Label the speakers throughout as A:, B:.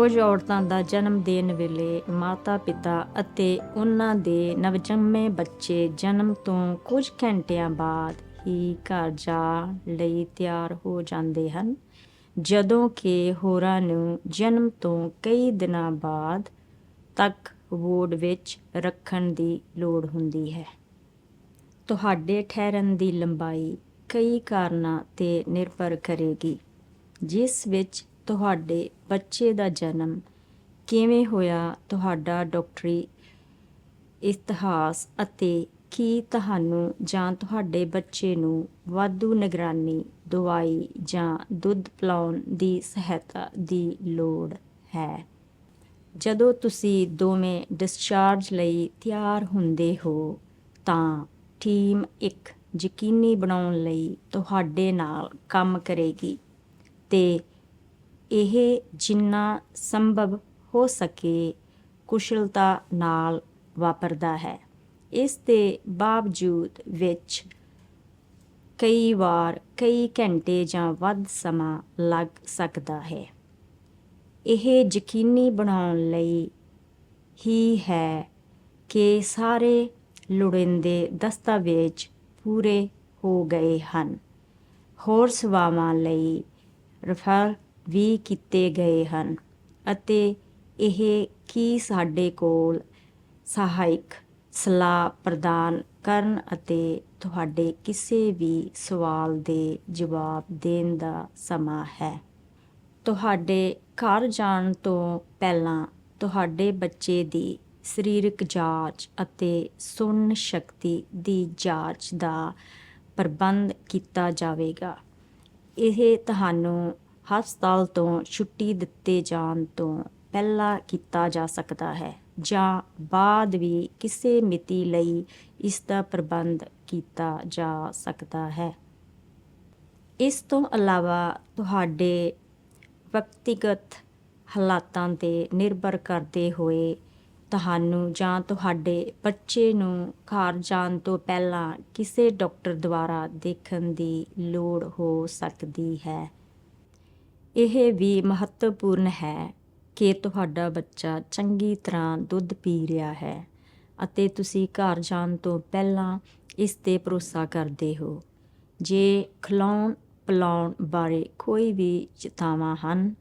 A: ਕੁਝ ਔਰਤਾਂ ਦਾ ਜਨਮ ਦੇਣ ਵੇਲੇ ਮਾਤਾ-ਪਿਤਾ ਅਤੇ ਉਹਨਾਂ ਦੇ ਨਵਜੰਮੇ ਬੱਚੇ ਜਨਮ ਤੋਂ ਕੁਝ ਘੰਟਿਆਂ ਬਾਅਦ ਹੀ ਘਰ ਜਾਣ ਲਈ ਤਿਆਰ ਹੋ ਜਾਂਦੇ ਹਨ। ਜਦੋਂ ਕਿ ਹੋਰਾਂ ਨੂੰ ਜਨਮ ਤੋਂ ਕਈ ਦਿਨਾਂ ਬਾਅਦ ਤੱਕ ਵਾਰਡ ਵਿੱਚ ਰੱਖਣ ਦੀ ਲੋੜ ਹੁੰਦੀ ਹੈ। ਤੁਹਾਡੇ ਠਹਿਰਨ ਦੀ ਲੰਬਾਈ ਕਈ ਕਾਰਨਾਂ ਤੇ ਨਿਰਭਰ ਕਰੇਗੀ, ਜਿਸ ਵਿੱਚ ਤੁਹਾਡੇ ਬੱਚੇ ਦਾ ਜਨਮ ਕਿਵੇਂ ਹੋਇਆ? ਤੁਹਾਡਾ ਡਾਕਟਰੀ ਇਤਿਹਾਸ ਅਤੇ ਕੀ ਤੁਹਾਨੂੰ ਜਾਂ ਤੁਹਾਡੇ ਬੱਚੇ ਨੂੰ ਵਾਧੂ ਨਿਗਰਾਨੀ, ਦਵਾਈ ਜਾਂ ਦੁੱਧ ਪਿਲਾਉਣ ਦੀ ਸਹਾਇਤਾ ਦੀ ਲੋੜ ਹੈ? ਜਦੋਂ ਤੁਸੀਂ ਦੋਵੇਂ ਡਿਸਚਾਰਜ ਲਈ ਤਿਆਰ ਹੁੰਦੇ ਹੋ, ਤਾਂ ਟੀਮ ਇੱਕ ਯਕੀਨੀ ਬਣਾਉਣ ਲਈ ਤੁਹਾਡੇ ਨਾਲ ਕੰਮ ਕਰੇਗੀ ਤੇ ਇਹ ਜਿੰਨਾ ਸੰਭਵ ਹੋ ਸਕੇ ਕੁਸ਼ਲਤਾ ਨਾਲ ਵਾਪਰਦਾ ਹੈ। ਇਸ ਦੇ ਬਾਵਜੂਦ ਵਿੱਚ ਕਈ ਵਾਰ ਕਈ ਘੰਟੇ ਜਾਂ ਵੱਧ ਸਮਾਂ ਲੱਗ ਸਕਦਾ ਹੈ। ਇਹ ਯਕੀਨੀ ਬਣਾਉਣ ਲਈ ਹੀ ਹੈ ਕਿ ਸਾਰੇ ਲੋੜੀਂਦੇ ਦਸਤਾਵੇਜ਼ ਪੂਰੇ ਹੋ ਗਏ ਹਨ। ਹੋਰ ਸੇਵਾਵਾਂ ਲਈ ਰਫਰ ਵੀ ਕੀਤੇ ਗਏ ਹਨ ਅਤੇ ਇਹ ਕੀ ਸਾਡੇ ਕੋਲ ਸਹਾਇਕ ਸਲਾਹ ਪ੍ਰਦਾਨ ਕਰਨ ਅਤੇ ਤੁਹਾਡੇ ਕਿਸੇ ਵੀ ਸਵਾਲ ਦੇ ਜਵਾਬ ਦੇਣ ਦਾ ਸਮਾਂ ਹੈ। ਤੁਹਾਡੇ ਘਰ ਜਾਣ ਤੋਂ ਪਹਿਲਾਂ ਤੁਹਾਡੇ ਬੱਚੇ ਦੀ ਸਰੀਰਕ ਜਾਂਚ ਅਤੇ ਸੁਣਨ ਸ਼ਕਤੀ ਦੀ ਜਾਂਚ ਦਾ ਪ੍ਰਬੰਧ ਕੀਤਾ ਜਾਵੇਗਾ। ਇਹ ਤੁਹਾਨੂੰ ਹਸਪਤਾਲ ਤੋਂ ਛੁੱਟੀ ਦਿੱਤੇ ਜਾਣ ਤੋਂ ਪਹਿਲਾਂ ਕੀਤਾ ਜਾ ਸਕਦਾ ਹੈ ਜਾਂ ਬਾਅਦ ਵੀ ਕਿਸੇ ਮਿਤੀ ਲਈ ਇਸ ਦਾ ਪ੍ਰਬੰਧ ਕੀਤਾ ਜਾ ਸਕਦਾ ਹੈ। ਇਸ ਤੋਂ ਇਲਾਵਾ ਤੁਹਾਡੇ ਵਿਅਕਤੀਗਤ ਹਾਲਾਤਾਂ ਤੇ ਨਿਰਭਰ ਕਰਦੇ ਹੋਏ ਤੁਹਾਨੂੰ ਜਾਂ ਤੁਹਾਡੇ ਬੱਚੇ ਨੂੰ ਘਰ ਜਾਣ ਤੋਂ ਪਹਿਲਾਂ ਕਿਸੇ ਡਾਕਟਰ ਦੁਆਰਾ ਦੇਖਣ ਦੀ ਲੋੜ ਹੋ ਸਕਦੀ ਹੈ। ਇਹ ਵੀ ਮਹੱਤਵਪੂਰਨ ਹੈ ਕਿ ਤੁਹਾਡਾ ਬੱਚਾ ਚੰਗੀ ਤਰ੍ਹਾਂ ਦੁੱਧ ਪੀ ਰਿਹਾ ਹੈ ਅਤੇ ਤੁਸੀਂ ਘਰ ਜਾਣ ਤੋਂ ਪਹਿਲਾਂ ਇਸ ਤੇ ਭਰੋਸਾ ਕਰਦੇ ਹੋ। ਜੇ ਖਿਲਾਉਣ ਪਿਲਾਉਣ ਬਾਰੇ ਕੋਈ ਵੀ ਚਿਤਾਵਾਂ ਹਨ,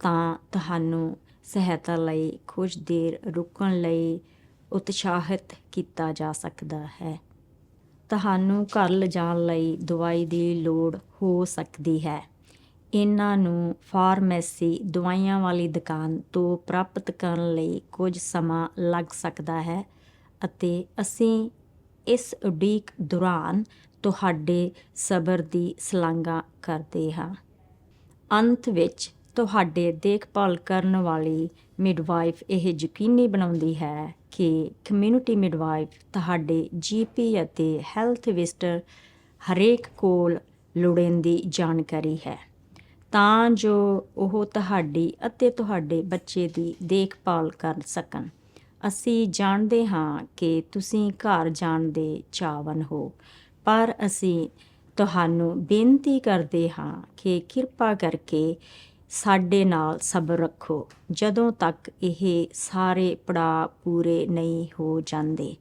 A: ਤਾਂ ਤੁਹਾਨੂੰ ਸਹਾਇਤਾ ਲਈ ਕੁਝ ਦੇਰ ਰੁਕਣ ਲਈ ਉਤਸ਼ਾਹਿਤ ਕੀਤਾ ਜਾ ਸਕਦਾ ਹੈ। ਤੁਹਾਨੂੰ ਘਰ ਲਿਜਾਣ ਲਈ ਦਵਾਈ ਦੀ ਲੋੜ ਹੋ ਸਕਦੀ ਹੈ। ਇਹਨਾਂ ਨੂੰ ਫਾਰਮੇਸੀ ਦਵਾਈਆਂ ਵਾਲੀ ਦੁਕਾਨ ਤੋਂ ਪ੍ਰਾਪਤ ਕਰਨ ਲਈ ਕੁਝ ਸਮਾਂ ਲੱਗ ਸਕਦਾ ਹੈ ਅਤੇ ਅਸੀਂ ਇਸ ਉਡੀਕ ਦੌਰਾਨ ਤੁਹਾਡੇ ਸਬਰ ਦੀ ਸ਼ਲਾਘਾ ਕਰਦੇ ਹਾਂ। ਅੰਤ ਵਿੱਚ ਤੁਹਾਡੇ ਦੇਖਭਾਲ ਕਰਨ ਵਾਲੀ ਮਿਡਵਾਈਫ ਇਹ ਯਕੀਨੀ ਬਣਾਉਂਦੀ ਹੈ ਕਿ ਕਮਿਊਨਿਟੀ ਮਿਡਵਾਈਫ ਤੁਹਾਡੇ ਜੀਪੀ ਅਤੇ ਹੈਲਥ ਵਿਜ਼ਟਰ ਹਰੇਕ ਕੋਲ ਲੋੜੀਂਦੀ ਜਾਣਕਾਰੀ ਹੈ। ਤਾਂ ਜੋ ਉਹ ਤੁਹਾਡੀ ਅਤੇ ਤੁਹਾਡੇ ਬੱਚੇ ਦੀ ਦੇਖਭਾਲ ਕਰ ਸਕਣ। ਅਸੀਂ ਜਾਣਦੇ ਹਾਂ ਕਿ ਤੁਸੀਂ ਘਰ ਜਾਣ ਦੇ ਚਾਹਵਨ ਹੋ, ਪਰ ਅਸੀਂ ਤੁਹਾਨੂੰ ਬੇਨਤੀ ਕਰਦੇ ਹਾਂ ਕਿ ਕਿਰਪਾ ਕਰਕੇ ਸਾਡੇ ਨਾਲ ਸਬਰ ਰੱਖੋ, ਜਦੋਂ ਤੱਕ ਇਹ ਸਾਰੇ ਪੜਾਅ ਪੂਰੇ ਨਹੀਂ ਹੋ ਜਾਂਦੇ।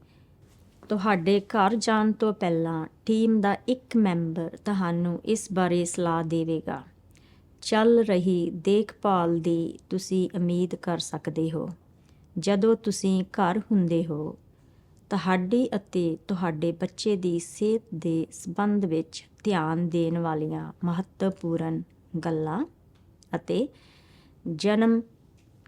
A: ਤੁਹਾਡੇ ਘਰ ਜਾਣ ਤੋਂ ਪਹਿਲਾਂ ਟੀਮ ਦਾ ਇੱਕ ਮੈਂਬਰ ਤੁਹਾਨੂੰ ਇਸ ਬਾਰੇ ਸਲਾਹ ਦੇਵੇਗਾ। ਚੱਲ ਰਹੀ ਦੇਖਭਾਲ ਦੀ ਤੁਸੀਂ ਉਮੀਦ ਕਰ ਸਕਦੇ ਹੋ। ਜਦੋਂ ਤੁਸੀਂ ਘਰ ਹੁੰਦੇ ਹੋ, ਤੁਹਾਡੀ ਅਤੇ ਤੁਹਾਡੇ ਬੱਚੇ ਦੀ ਸਿਹਤ ਦੇ ਸੰਬੰਧ ਵਿੱਚ ਧਿਆਨ ਦੇਣ ਵਾਲੀਆਂ ਮਹੱਤਵਪੂਰਨ ਗੱਲਾਂ ਅਤੇ ਜਨਮ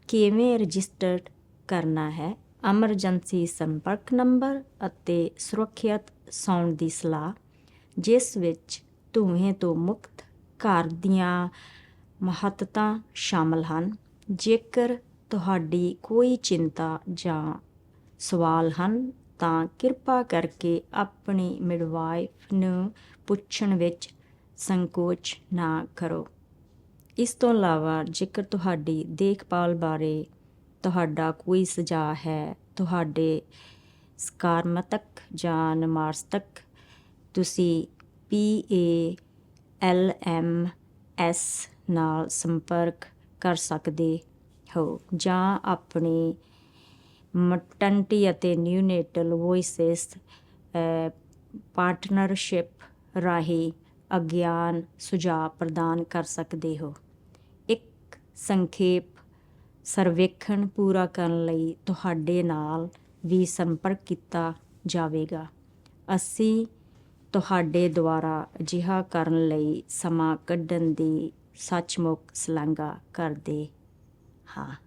A: ਕਿਵੇਂ ਰਜਿਸਟਰਡ ਕਰਨਾ ਹੈ, ਐਮਰਜੈਂਸੀ ਸੰਪਰਕ ਨੰਬਰ ਅਤੇ ਸੁਰੱਖਿਅਤ ਸੌਣ ਦੀ ਸਲਾਹ, ਜਿਸ ਵਿੱਚ ਧੂਏ ਤੋਂ ਮੁਕਤ ਘਰ ਦੀਆਂ ਮਹੱਤਤਾ ਸ਼ਾਮਲ ਹਨ। ਜੇਕਰ ਤੁਹਾਡੀ ਕੋਈ ਚਿੰਤਾ ਜਾਂ ਸਵਾਲ ਹਨ, ਤਾਂ ਕਿਰਪਾ ਕਰਕੇ ਆਪਣੀ ਮਿਡਵਾਈਫ ਨੂੰ ਪੁੱਛਣ ਵਿੱਚ ਸੰਕੋਚ ਨਾ ਕਰੋ। ਇਸ ਤੋਂ ਇਲਾਵਾ ਜੇਕਰ ਤੁਹਾਡੀ ਦੇਖਭਾਲ ਬਾਰੇ ਤੁਹਾਡਾ ਕੋਈ ਸੁਝਾਅ ਹੈ, ਤੁਹਾਡੇ ਸਕਾਰਮਤਕ ਜਾਂ ਨਮਾਰਸਤਕ ਤੁਸੀਂ P A L M S ਨਾਲ ਸੰਪਰਕ ਕਰ ਸਕਦੇ ਹੋ ਜਾਂ ਆਪਣੇ ਮਟੰਟੀ ਅਤੇ ਨਿਊਨੇਟਲ ਵੌਇਸਸ ਪਾਰਟਨਰਸ਼ਿਪ ਰਾਹੀਂ ਅਗਿਆਨ ਸੁਝਾਅ ਪ੍ਰਦਾਨ ਕਰ ਸਕਦੇ ਹੋ। ਇੱਕ ਸੰਖੇਪ ਸਰਵੇਖਣ ਪੂਰਾ ਕਰਨ ਲਈ ਤੁਹਾਡੇ ਨਾਲ ਵੀ ਸੰਪਰਕ ਕੀਤਾ ਜਾਵੇਗਾ। ਅਸੀਂ ਤੁਹਾਡੇ ਦੁਆਰਾ ਅਜਿਹਾ ਕਰਨ ਲਈ ਸਮਾਂ ਕੱਢਣ ਦੀ ਸੱਚਮੁੱਚ ਸ਼ਲਾਘਾ ਕਰਦੇ ਹਾਂ।